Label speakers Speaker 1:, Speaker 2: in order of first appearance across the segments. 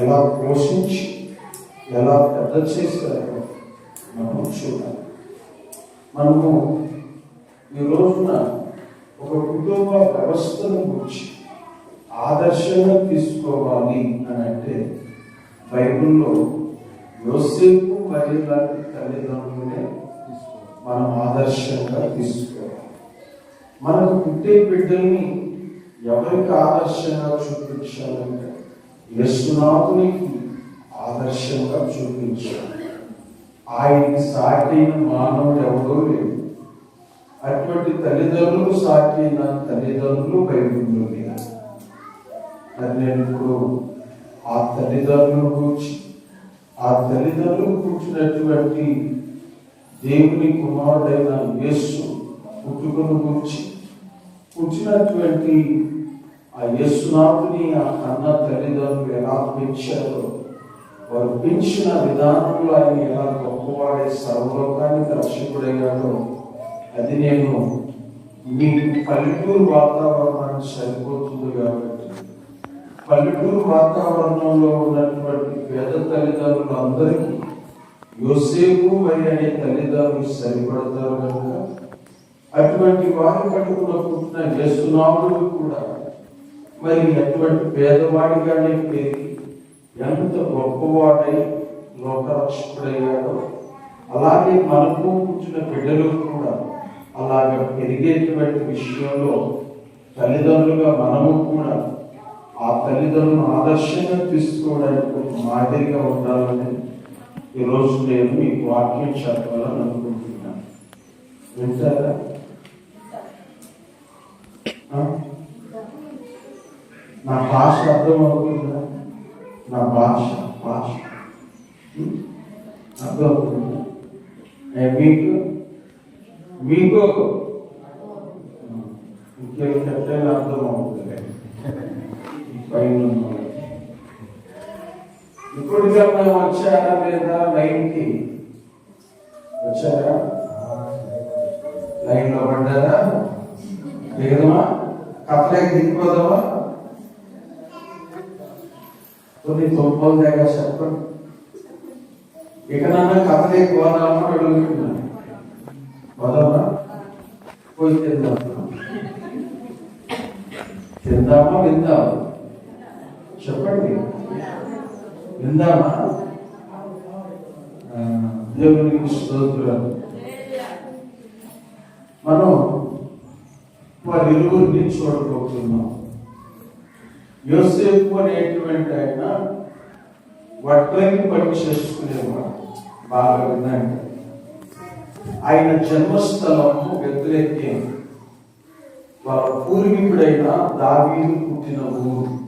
Speaker 1: ఎలా పోషించి ఎలా పెద్ద చేశారో మనం చూడాలి. మనము ఈ రోజున ఒక కుటుంబ వ్యవస్థను గురించి ఆదర్శంగా తీసుకోవాలి అని అంటే బైబిల్లో యోసేపు మరియు లాంటి తల్లిదండ్రులనే మనం ఆదర్శంగా తీసుకోవాలి. మనకు పుట్టే బిడ్డల్ని ఎవరికి ఆదర్శంగా చూపించాలంటే యశునాథుని ఆదర్శంగా చూపించాడు. ఆయన సాటి అయిన మానవుడు ఎవరో లేదు అటువంటి తల్లిదండ్రులు సాటి అయిన తల్లిదండ్రులు బైబిల్లో లేదు అది నేను ఇప్పుడు ఆ తల్లిదండ్రులు కూర్చి ఆ తల్లిదండ్రులు కూర్చున్నటువంటి దేవుని కుమారుడైన యేసు పుట్టుకను గురించి కూర్చున్నటువంటి ఆ యేసునాథుని ఆ కన్న తల్లిదండ్రులు ఎలా పెంచారో వారు పెంచిన విధానంలో ఆయన ఎలా గొప్పవాడే సర్వలోకానికి రక్షకుడయ్యాడో అది నేను మీ పల్లెటూరు వాతావరణానికి సరిపోతుంది కాబట్టి. పల్లెటూరు వాతావరణంలో ఉన్నటువంటి పేద తల్లిదండ్రులు అందరికీ యోసేపు మరి అనే తల్లిదండ్రులు సరిపడతారు కనుక అటువంటి వారి కట్టుకున్న పుట్టిన యేసునాథుడు కూడా మరి అటువంటి పేదవాడిగానే పెరిగి ఎంత గొప్పవాడై లోకరక్షకుడయ్యాడో అలాగే మనకు కూర్చున్న బిడ్డలు కూడా అలాగ పెరిగేటువంటి విషయంలో తల్లిదండ్రులుగా మనము కూడా ఆ తల్లిదండ్రులను ఆదర్శంగా తీసుకోవడానికి మాదిరిగా ఉండాలని ఈరోజు నేను మీకు వాక్యం చెప్పాలని అనుకుంటున్నాను. వింటారా ఆ? నా భాష అర్థం అవుతుందా నా భాష భాష. అర్థం అవుతుందా మీకు? మీకు కొన్ని తొంపలు దగ్గర చెప్పండి ఇకనన్నా కథలేక పోదామా అని అడుగుతున్నాను పోదామా పోయి తిందాం. తిందామా? విందామా? చెప్పండి. విందామా? దేవునికి స్తోత్రాలు. మనం వారి ఇరుగురిని చూడబోతున్నాం. యోసేపు అనేటువంటి ఆయన వడ్రంగి పని చేసుకునేవాడు. బాగా విన్నాడు ఆయన జన్మస్థలము వ్యతిరేకే వాళ్ళ పూర్వీకుడైన దావీదు పుట్టిన ఊరు.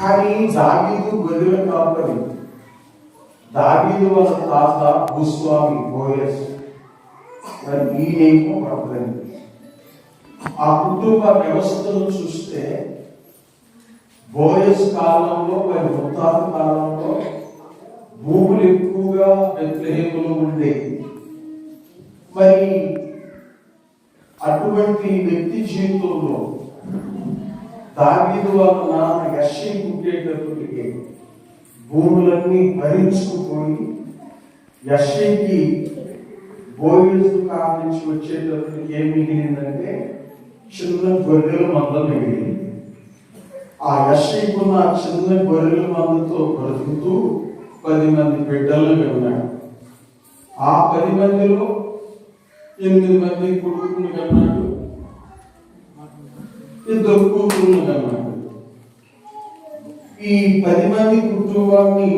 Speaker 1: కానీ దావీదు గొర్రెల కాపరి. దావీదు వాళ్ళ తాత భూస్వామి బోయస్. మరి ఈయనేమో వడ్రంగి. ఆ కుటుంబ వ్యవస్థను చూస్తే బోయస్ కాలంలో మరి ముత్తాత కాలంలో భూములు ఎక్కువగా బెత్లహేములో ఉండేవి మరి అటువంటి వ్యక్తి జీవితంలో దావీదు వాళ్ళ నాన్న యశ్వి పుట్టేటప్పటికి భూములన్నీ భరించుకుపోయి యశ్వికి బోయస్ కాల నుంచి వచ్చేటప్పటికి ఏం మిగిలిందంటే చిన్న గొర్రెల మంద మిగిలింది. ఆ యశ్వికున్న చిన్న గొర్రెల మందతో బ్రతుకుతూ పది మంది బిడ్డలు ఉన్నాడు ఆ పది మందిలో ఎనిమిది మంది కొడుకులు కన్నాడు. ఇద్దరు కూతురులు కన్నాడు. ఈ పది మంది కుటుంబాన్ని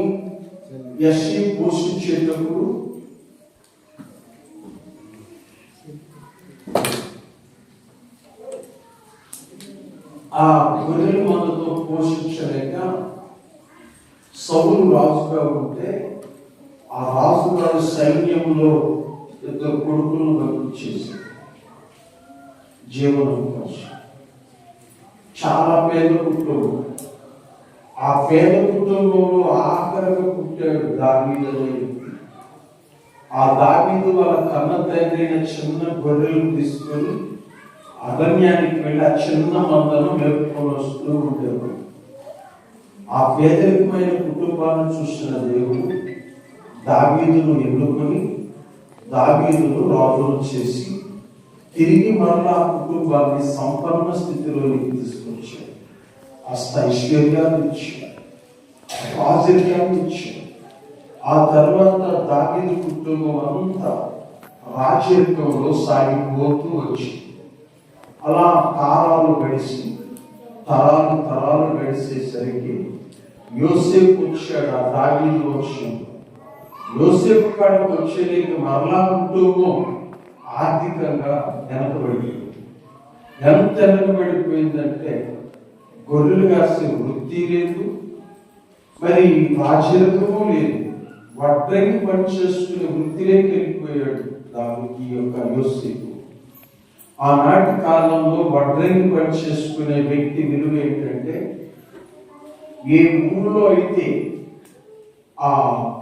Speaker 1: యశ్వి పోషించేటప్పుడు ఆ గొర్రెల మందతో పోషించలేక సౌలు రాజుగా ఉంటే ఆ రాజుగారి సైన్యంలో ఇద్దరు కొడుకులను పంపించేసి జీవనం కోసం. చాలా పేద కుటుంబం. ఆ పేద కుటుంబంలో ఆఖరిగా పుట్టాడు దావీదు ఆ దావీదు వాళ్ళ కన్న తండ్రి చిన్న గొర్రెలు తీసుకొని అరణ్యానికి వెళ్ళి ఆ చిన్న మందను మేపుకొని వస్తూ ఉండేవాడు. ఆ పేదరికమైన కుటుంబాన్ని చూసిన దేవుడు దావీదును ఎన్నుకొని దావీదును రాజును చేసి తిరిగి మరలా ఆ కుటుంబాన్ని సంపన్న స్థితిలోనికి తీసుకొచ్చాడు. అస్త ఐశ్వర్యాన్ని ఇచ్చాడు. ప్రాచుర్యాన్ని ఇచ్చాడు. ఆ తర్వాత దావీదు కుటుంబం అంతా రాజ్యంలో సాగిపోతూ వచ్చింది. అలా కాలాలు గడిచి తరాలు తరాలు గడిచేసరికి యోసేపు వచ్చాడు ఆ దావీదు వచ్చింది యోసేపు కాడికి వచ్చేలేక మరలా కుటుంబం ఆర్థికంగా వెనకబడిపోయింది. ఎంత వెనకబడిపోయిందంటే గొర్రెలు కాసే వృత్తి లేదు మరి రాజరకము లేదు. వడ్రంగి పని వృత్తిలోకి వెళ్ళిపోయాడు దానికి ఈ యొక్క యోసేపు. ఆనాటి కాలంలో వడ్రంగి పని చేసుకునే వ్యక్తి విలువ ఏంటంటే ఏ ఊళ్ళో అయితే ఆ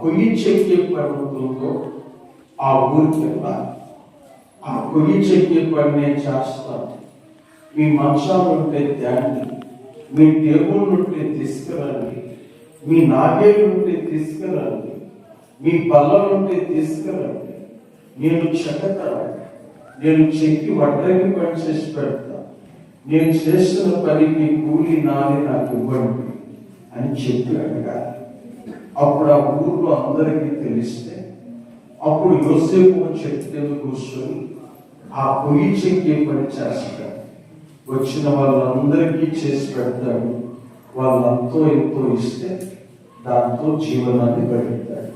Speaker 1: పొయ్యి చెక్కే పని ఉంటుందో ఆ ఊరికి వెళ్ళాలి. ఆ పొయ్యి చెక్కే పని నేను చేస్తాను మీ మంచాలు ఉంటే దాన్ని మీ టేబుల్ ఉంటే తీసుకురండి మీ నాగేలు ఉంటే తీసుకురండి మీ బల్లలు ఉంటే తీసుకురండి నేను చెక్కరండి నేను చెక్కి వడ్డకి పని చేసి పెడతా. నేను చేస్తున్న పనికి కూలి నాని నాకు ఇవ్వండి అని చెప్పి అడగాలి అప్పుడు ఆ ఊర్లో అందరికీ తెలిస్తే అప్పుడు యోసేపు చెక్కి చెట్టు కూర్చొని ఆ పొయ్యి చెక్కే పని చేస్తాడు. వచ్చిన వాళ్ళందరికీ చేసి పెడతాడు. వాళ్ళంతో ఎంతో ఇస్తే దాంతో జీవనాన్ని గడుపుతాడు.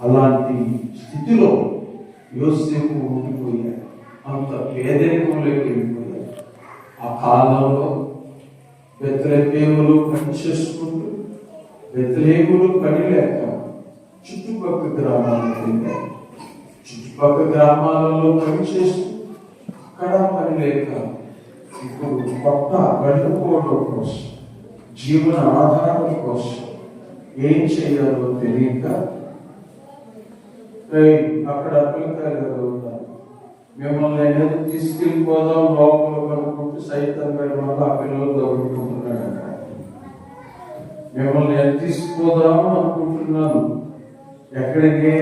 Speaker 1: అలాంటి స్థితిలో యోసేపు ఉండిపోయాడు. అంత పేదరికంలోకి వెళ్ళిపోయాడు ఆ కాలంలో వ్యతిరేకేములు పని చేసుకుంటూ వ్యతిరేకులు పని లేక చుట్టుపక్కల గ్రామాలకు చుట్టుపక్కల గ్రామాలలో పని చేస్తూ అక్కడ పని లేక ఇప్పుడు కొత్త గడుపుకోవడం కోసం జీవన ఆధారం కోసం ఏం చేయాలో తెలియక అక్కడ అప్పలకాయలు చదువుతారు మిమ్మల్ని ఏదైనా తీసుకెళ్ళిపోదాం లోపల కనుక్కుంటూ సైతం గారి వల్ల ఆ పిల్లలు అక్కడ మిమ్మల్ని ఎంత తీసుకుపోదాం అనుకుంటున్నాను ఎక్కడికి?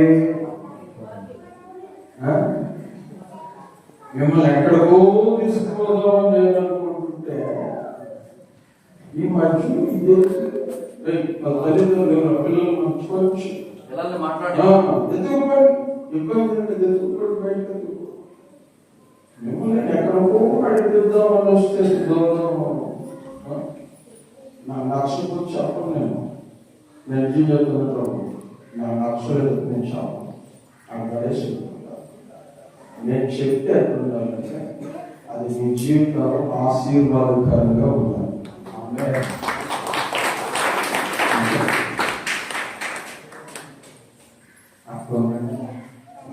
Speaker 1: మిమ్మల్ని ఎక్కడికో తీసుకుపోదాం నేను అనుకుంటుంటే ఈ మధ్య ఇదే తల్లిదండ్రులు? పిల్లలు ఆ,
Speaker 2: మాట్లాడి
Speaker 1: ఎందుకు? ఇబ్బంది ఎందుకు బయటకు? మిమ్మల్ని ఎక్కడికో అడిగిద్దామని వస్తే చెప్పను నేను. నేను నా నచ్చలేదు నేను చెప్పను. నాకు నేను చెప్తే అది మీ జీవితంలో ఆశీర్వాదకరంగా ఉండాలి ఆమేన్. అప్పుడు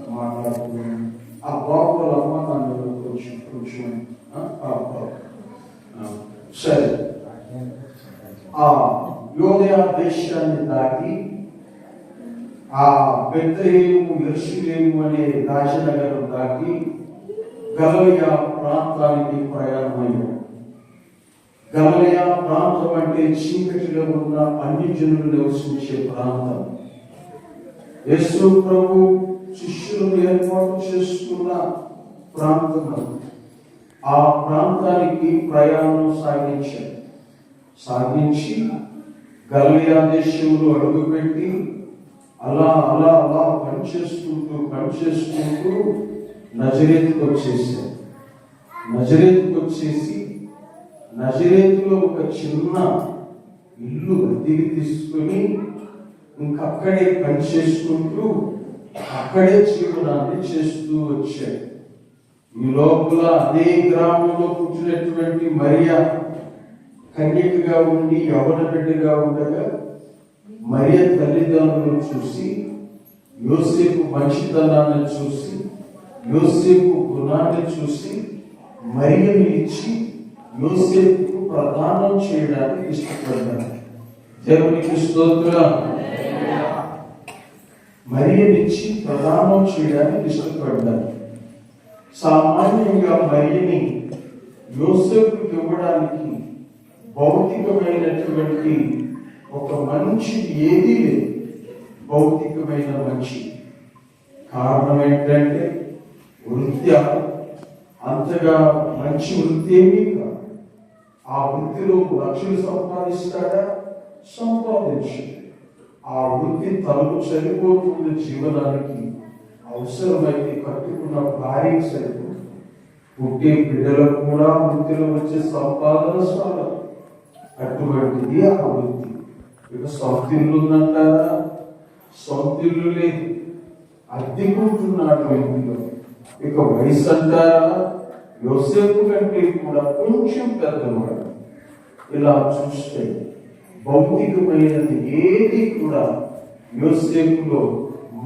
Speaker 1: మాట్లాడుతున్నాను ఆ బాబుల అమ్మ నన్ను కొంచెం కొంచెం ఆ, ఆ బాబు. ఆ, సరే ఆ యోదయ దేశాన్ని దాటి ఆ బెత్తలేము ఎరుషులేము అనే రాజనగరం దాటి గలయ ప్రాంతానికి ప్రయాణమయ్యాడు గలయ ప్రాంతం అంటే చీకటిలో ఉన్న అన్ని జనులు నివసించే ప్రాంతం. యేసు ప్రభు శిష్యులను ఏర్పాటు చేసుకున్న ప్రాంతం ఆ ప్రాంతానికి ప్రయాణం సాగించాడు సాగించి గలియా దేశంలో అడుగుపెట్టి అలా అలా అలా పనిచేసుకుంటూ పనిచేసుకుంటూ నజరేతుకు వచ్చేసారు నజరేతుకు వచ్చేసి నజరేతులో ఒక చిన్న ఇల్లు అద్దెకి తీసుకొని ఇంకక్కడే పని చేసుకుంటూ అక్కడే జీవనాన్ని చేస్తూ వచ్చాడు ఈ లోపల అదే గ్రామంలో పుట్టినటువంటి మరియా కన్యకగా ఉండి యవన బిడ్డగా ఉండగా మరియ తల్లిదండ్రులను చూసి యోసేపు మంచితనాన్ని చూసి యోసేపు గుణాన్ని చూసి మరియను ఇచ్చి యోసేపుకు ప్రదానం చేయడానికి ఇష్టపడ్డారు. దేవునికి స్తోత్రం. మరియనిచ్చి ప్రదానం చేయడానికి ఇష్టపడ్డారు. సామాన్యంగా మరియని యోసేపుకి ఇవ్వడానికి భౌతికమైనటువంటి ఒక మనిషి ఏది లేదు. భౌతికమైన మంచి కారణం ఏంటంటే వృత్తి అంతగా మంచి వృత్తి ఏమీ కాదు. ఆ వృత్తిలో లక్షలు సంపాదిస్తాడా? సంపాదించు ఆ వృత్తి తలకు సరిపోతున్న జీవనానికి అవసరమైతే కట్టుకున్న భార్యకి సరిపోతుంది. పుట్టే బిడ్డలకు కూడా వృత్తిలో వచ్చే సంపాదన స్వాగతం అటువంటిది ఆ వృత్తి ఇక సొంత ఇల్లు ఉందంటారా సొంత ఇల్లు లేదు అద్దెకుంటున్నాడు ఇంటిలో ఇక వయసు అంటారా యోసేపు కంటే కూడా కొంచెం పెద్దవాడు. ఇలా చూస్తే భౌతికమైనది ఏది కూడా యోసేపులో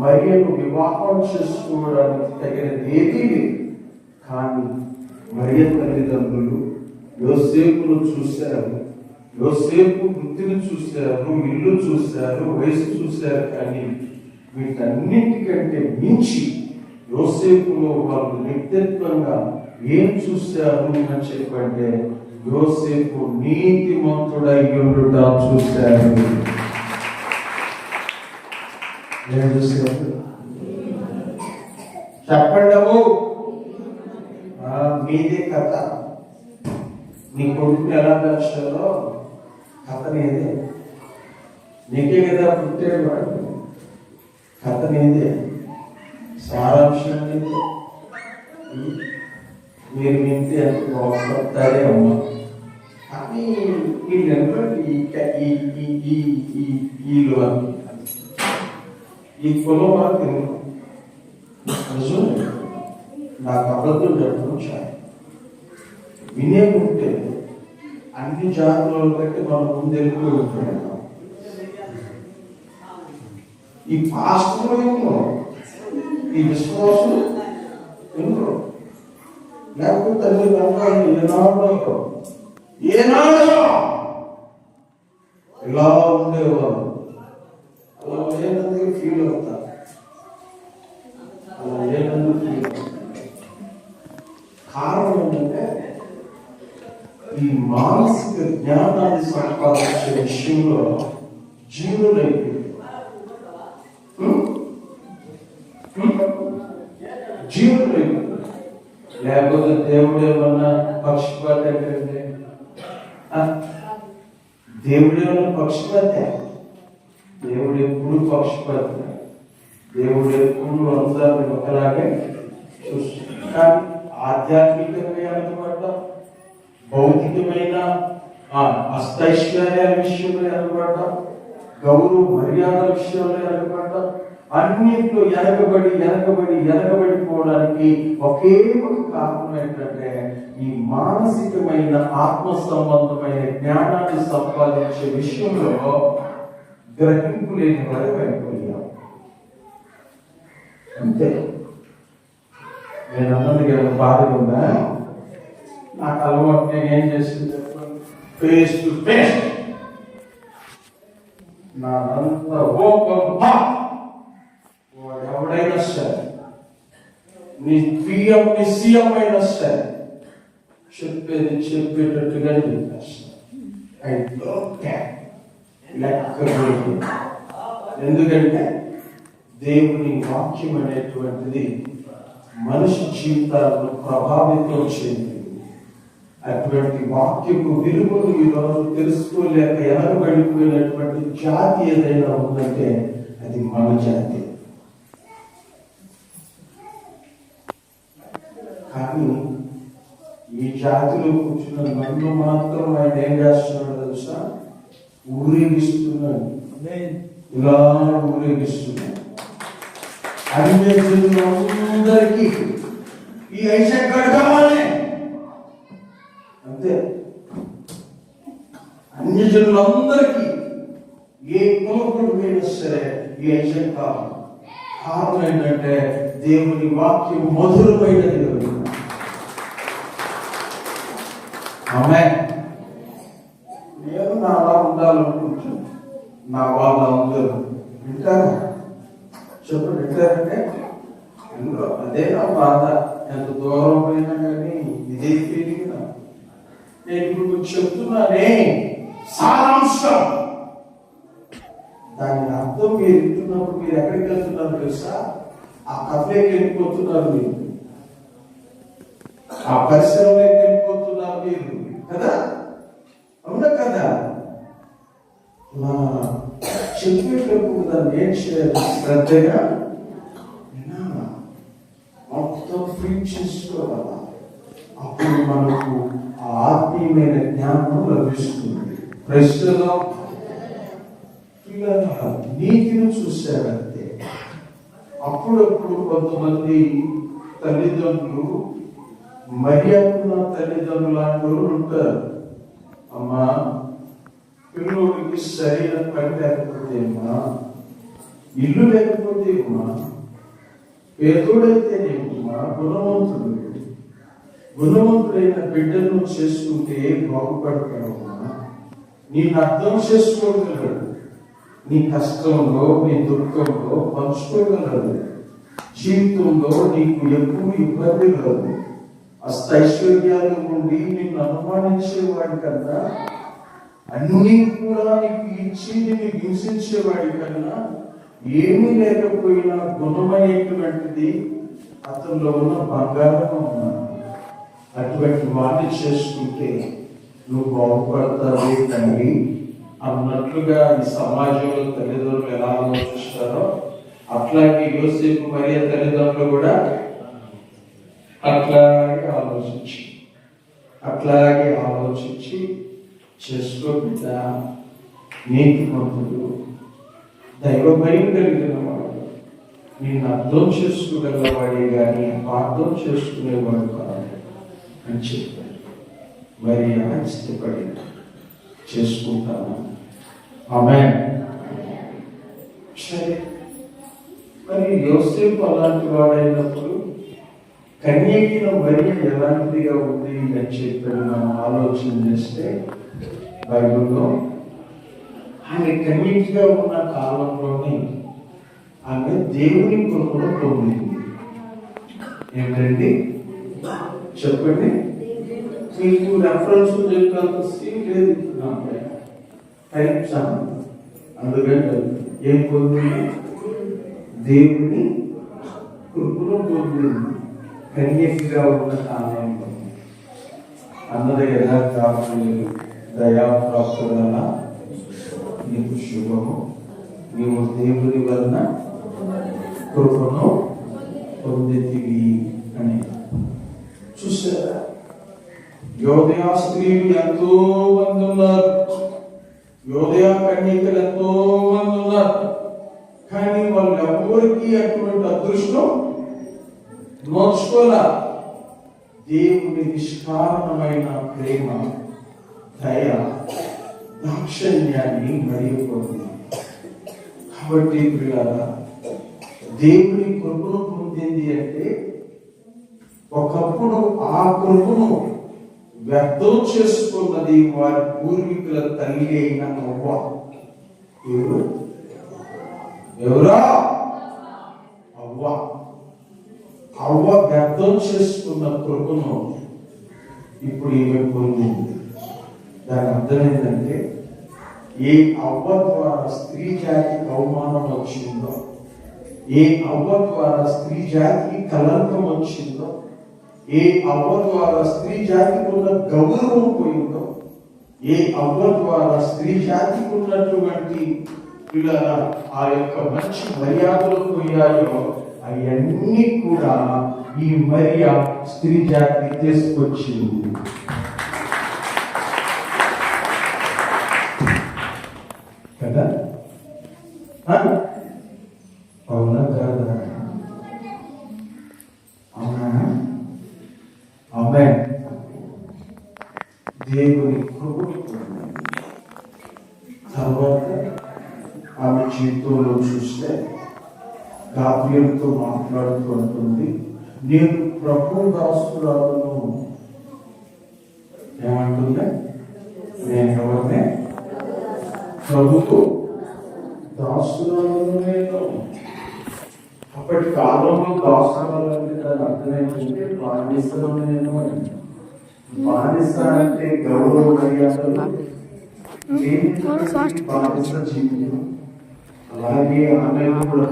Speaker 1: మరియను వివాహం చేసుకోవడానికి తగినది ఏదీ కానీ మరియ తల్లిదండ్రులు యోసేపును చూశారు. యోసేపు వృత్తిని చూశారు ఇల్లు చూశారు వయసు చూశారు కానీ వీటన్నిటికంటే మించి యోసేపులో వాళ్ళు వ్యక్తిత్వంగా ఏం చూశారు అని చెప్పంటే యోసేపు నీతిమంతుడై ఉండుట చూశారు. ఏం చూశారు? చెప్పండము మీదే కథ. నీ కొడుకు ఎలా పెంచాలో కథ నీదే నీకే కదా పుట్టాడు వాడు? కథ సారాంశం మీరు వింటే బాగుపడతారే అమ్మ. కానీ ఈ క- ఈ ఈ ఈ ఈ అని ఈ కులం మనకు తెలియదు నిజం నాకు అబద్ధం చెప్పడం చాలా. వినే ఉంటే అన్ని జాతుల కంటే మనం ముందు ఉంటున్నాం ఈ పాస్టర్ ఏమో ఈ విశ్వాసం ఎందుకు? లేకపోతే తల్లి రంగాలు ఏనాడు ఏనాడు ఇలా ఉండేవారు. అలా లేనందుకు ఫీల్ అవుతారు. అలా లేనందుకు ఫీల్ కారణం ఈ మానసిక జ్ఞానాన్ని సంపాదించే విషయంలో జీవులైపోయింది జీవులైపోయింది లేకపోతే దేవుడు ఏమన్నా పక్షపాత ఏంటండి దేవుడు ఏమన్నా పక్షపాత? దేవుడు ఎప్పుడు పక్షపాత? దేవుడు ఎప్పుడు అందరిని ఒకలాగే చూస్తుంది కానీ ఆధ్యాత్మికంగా వెనకబడ్డా భౌతికమైన ఆ అష్టైశ్వర్యాల విషయంలో వెనకబడ్డా గౌరవ మర్యాద విషయంలో వెనకబడ్డా అన్నింటిలో వెనకబడి వెనకబడి వెనకబడిపోవడానికి ఒకే ఒక కారణం ఏంటంటే ఈ మానసికమైన ఆత్మ సంబంధమైన జ్ఞానాన్ని సంపాదించే విషయంలో గ్రహింపు లేని వారు అయిపోయాం అంతే. నేను అన్నది కదా బాధ ఉందా? నాకు అలవాటు నేను ఏం చేసింది ఫేస్ టు ఫేస్ నాదంతా ఓపెన్ హార్ట్. వాడు ఎవడైనా సరే నీ పిఎం నీ సీఎం అయినా సరే చెప్పేది చెప్పేటట్టుగా చెప్పేస్తాను ఐ డోంట్ కేర్ లెక్క ఎందుకంటే దేవుని వాక్యం అనేటువంటిది మనిషి జీవితాలను ప్రభావితం చేయండి అటువంటి వాక్యపు విలువను ఈరోజు తెలుసుకోలేక ఎనగబడిపోయినటువంటి జాతి ఏదైనా ఉందంటే అది మన జాతి. కానీ ఈ జాతిలో కూర్చున్న నన్ను మాత్రం ఆయన ఏం చేస్తున్నాడు తెలుసా? ఊరేగిస్తున్నాడు. ఇలా ఊరేగిస్తున్నాడు. అందరికీ ఈ ఐసెట్ కడతామని అంతే. అన్ని జనులందరికీ ఏ కులకుడు మీద సరే ఈ ఐసెట్ కాదు కారణం ఏంటంటే దేవుని వాక్యం మధురమైనది ఆమె నేను నా అలా ఉండాలనుకుంటున్నాను నా వాళ్ళ అందరూ వింటారా? చెప్పు వింటారంటే? అదే నా బాధ. ఎంత దూరం పోయినా కానీ ఇదే ఫీలింగ్ నాకు. నేను ఇప్పుడు చెప్తున్నానే సారాంశం. దాని అర్థం మీరు వింటున్నప్పుడు మీరు ఎక్కడికి వెళ్తున్నారు తెలుసా? ఆ కథలోకి వెళ్ళిపోతున్నారు మీరు. ఆ పరిశ్రమలోకి వెళ్ళిపోతున్నారు మీరు. కదా? అవునా కదా? మా చెప్పేటప్పుడు దాన్ని ఏం చేయాలి? శ్రద్ధగా మొత్తం ఫీల్ చేసుకోవాలా? అప్పుడు మనకు ఆ ఆత్మీయమైన జ్ఞానం లభిస్తుంది. ప్రశ్నలో నీతిని చూశారంతే అప్పుడప్పుడు కొంతమంది తల్లిదండ్రులు మర్యాదన్న తల్లిదండ్రులు లాంటి ఉంటారు. అమ్మా పిల్లోడికి సరైన పని లేకపోతే అమ్మా ఇల్లు లేకపోతే అమ్మా పేదోడైతేనేమమ్మా గుణవంతుడు. గుణవంతుడైన బిడ్డను చేసుకుంటే బాగుపడతాడు నేను అర్థం చేసుకోగలడు. నీ కష్టంలో నీ దుఃఖంలో పంచుకోగలడు. జీవితంలో నీకు ఎక్కువ ఇబ్బంది కలదు అష్టైశ్వర్యాలు ఉండి నిన్ను అనుమానించేవాడి కన్నా అన్ని కూడా నీకు ఇచ్చి నిన్ను హింసించేవాడి కన్నా ఏమీ లేకపోయినా గుణమైనటువంటిది అతనిలో ఉన్న బంగారం ఉన్నాను అటువంటి వాడిని చేసుకుంటే నువ్వు బాగుపడతావు తండ్రి అన్నట్లుగా ఈ సమాజంలో తల్లిదండ్రులు ఎలా ఆలోచిస్తారో అట్లాగే యోసేపు మరియ తల్లిదండ్రులు కూడా అట్లాగే ఆలోచించి అట్లాగే ఆలోచించి చేసుకో బిడ్డ నీతి మంతుడు దైవ భయం కలిగిన వాడు నేను అర్థం చేసుకోగలవాడే కానీ అర్థం చేసుకునేవాడు అని చెప్పారు మరి ఇష్టపడి చేసుకుంటాను ఆమె సరే. మరి యోసేపు అలాంటి వాడైనప్పుడు కన్యకిన మరి ఎలాంటిదిగా ఉంది అని చెప్పి మనం ఆలోచన చేస్తే బైబిల్లో ఆమె కన్యకిగా ఉన్న కాలంలోనే ఆమె దేవుని కృపను పొందింది. ఏంటండి చెప్పండి. మీకు రెఫరెన్స్ చెప్పినంత సీన్ లేదు టైం చాలా అందుకంటే ఏం పొందింది? దేవుని కృపను పొందింది. కన్యకిగా ఉన్న కాలంలో అన్నది ఎలా యథార్థాలు దయాప్రాప్తుల నీకు శుభము. నీవు దేవుని వలన కృపను పొందితివి. చూసారా యోదయ స్త్రీలు ఎంతో మంది ఉన్నారు. యోదయ కన్యకలు ఎంతో మంది ఉన్నారు. కానీ వాళ్ళు ఎవరికి అటువంటి అదృష్టం నోచుకోలే. దేవుని నిష్కారణమైన ప్రేమ దయ దాక్షణ్యాన్ని మరియు కాబట్టి దేవుని కృపను పొందింది అంటే ఒకప్పుడు ఆ కృపను వ్యర్థం చేసుకున్నది వారి పూర్వీకుల తల్లి అయిన అవ్వ ఎవరు? ఎవరా? అవ్వ. అవ్వ వ్యర్థం చేసుకున్న కృపను ఇప్పుడు ఈమె పొందింది దాని అర్థం ఏంటంటే ఏ అవ్వ ద్వారా స్త్రీ జాతికి అవమానం వచ్చిందో ఏ అవ్వ ద్వారా స్త్రీ జాతికి కలంకం వచ్చిందో ఏ అవ్వ ద్వారా స్త్రీ జాతికి ఉన్న గౌరవం పోయిందో ఏ అవ్వ ద్వారా స్త్రీ జాతికి ఉన్నటువంటి పిల్లల ఆ యొక్క మంచి మర్యాదలు పోయాయో అవన్నీ కూడా ఈ మరియ స్త్రీ జాతి తీసుకొచ్చింది. కదా? దేవుని తర్వాత ఆమె జీవితంలో చూస్తే కావ్యంతో మాట్లాడుతూ ఉంటుంది నేను ప్రభు దాసురాలను ఏమంటుందా నేను ఎవరినే ప్రభుతో దాసురాలను నేను అప్పటి కాలంలో దాసురాలు అంటే దాని అర్థం ఏంటంటే బానిసలు నేను అని. బానిస అంటే గౌరవ మర్యాదలు. లేని బానిస జీవితం. అలాగే ఆమె కూడా